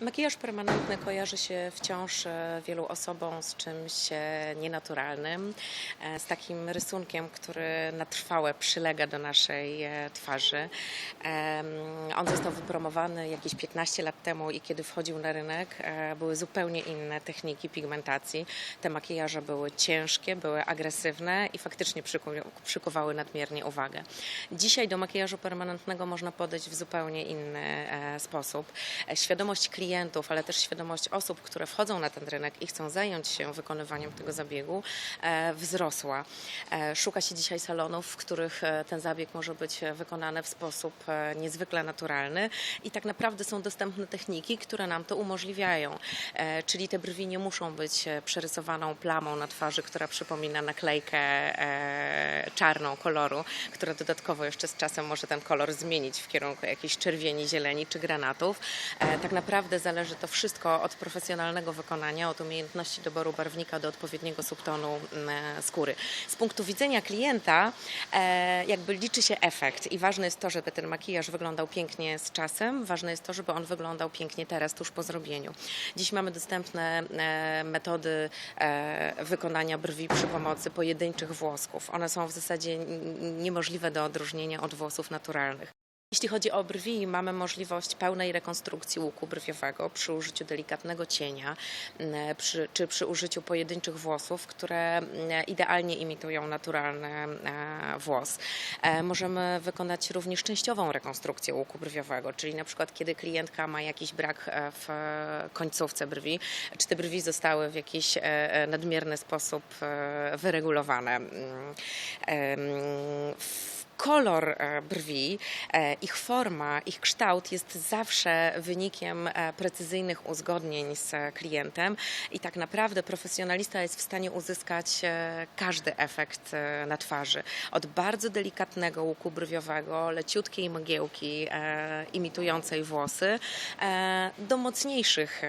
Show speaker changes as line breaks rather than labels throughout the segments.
Makijaż permanentny kojarzy się wciąż e, wielu osobom z czymś e, nienaturalnym, e, z takim rysunkiem, który na trwałe przylega do naszej twarzy. On został wypromowany jakieś 15 lat temu i kiedy wchodził na rynek, były zupełnie inne techniki pigmentacji. Te makijaże były ciężkie, były agresywne i faktycznie przyku- przykuwały nadmiernie uwagę. Dzisiaj do makijażu permanentnego można podejść w zupełnie inny sposób. Świadomość klientów, ale też świadomość osób, które wchodzą na ten rynek i chcą zająć się wykonywaniem tego zabiegu, e, wzrosła. E, Szuka się dzisiaj salonów, w których e, ten zabieg może być wykonany w sposób niezwykle naturalny i tak naprawdę są dostępne techniki, które nam to umożliwiają. Czyli te brwi nie muszą być przerysowaną plamą na twarzy, która przypomina naklejkę czarną koloru, która dodatkowo jeszcze z czasem może ten kolor zmienić w kierunku jakiejś czerwieni, zieleni czy granatów. Tak naprawdę zależy to wszystko od profesjonalnego wykonania, od umiejętności doboru barwnika do odpowiedniego subtonu mm, e, skóry. Z punktu widzenia klienta e, jakby liczy się efekt i ważne jest to, żeby ten makijaż wyglądał pięknie z czasem, ważne jest to, żeby on wyglądał pięknie teraz, tuż po zrobieniu. Dziś mamy dostępne e, metody wykonania brwi przy pomocy pojedynczych włosków. One są w zasadzie niemożliwe do odróżnienia od włosów naturalnych. Jeśli chodzi o brwi, mamy możliwość pełnej rekonstrukcji łuku brwiowego przy użyciu delikatnego cienia m, przy, czy przy użyciu pojedynczych włosów, które m, idealnie imitują naturalny e, włos. E, Możemy wykonać również częściową rekonstrukcję łuku brwiowego, czyli na przykład kiedy klientka ma jakiś brak e, w końcówce brwi, czy te brwi zostały w jakiś nadmierny sposób wyregulowane. Mm, w- Kolor e, brwi, e, ich forma, ich kształt jest zawsze wynikiem e, precyzyjnych uzgodnień z klientem i tak naprawdę profesjonalista jest w stanie uzyskać każdy efekt na twarzy. Od bardzo delikatnego łuku brwiowego, leciutkiej mgiełki imitującej włosy, do mocniejszych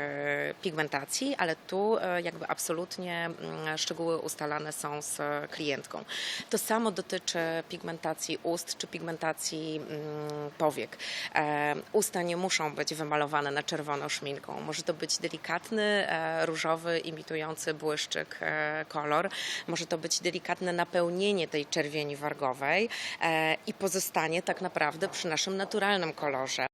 pigmentacji, ale tu jakby absolutnie mm, szczegóły ustalane są z klientką. To samo dotyczy pigmentacji ust czy pigmentacji mm, powiek. E, Usta nie muszą być wymalowane na czerwono szminką. Może to być delikatny, e, różowy, imitujący błyszczyk e, kolor. Może to być delikatne napełnienie tej czerwieni wargowej i pozostanie tak naprawdę przy naszym naturalnym kolorze.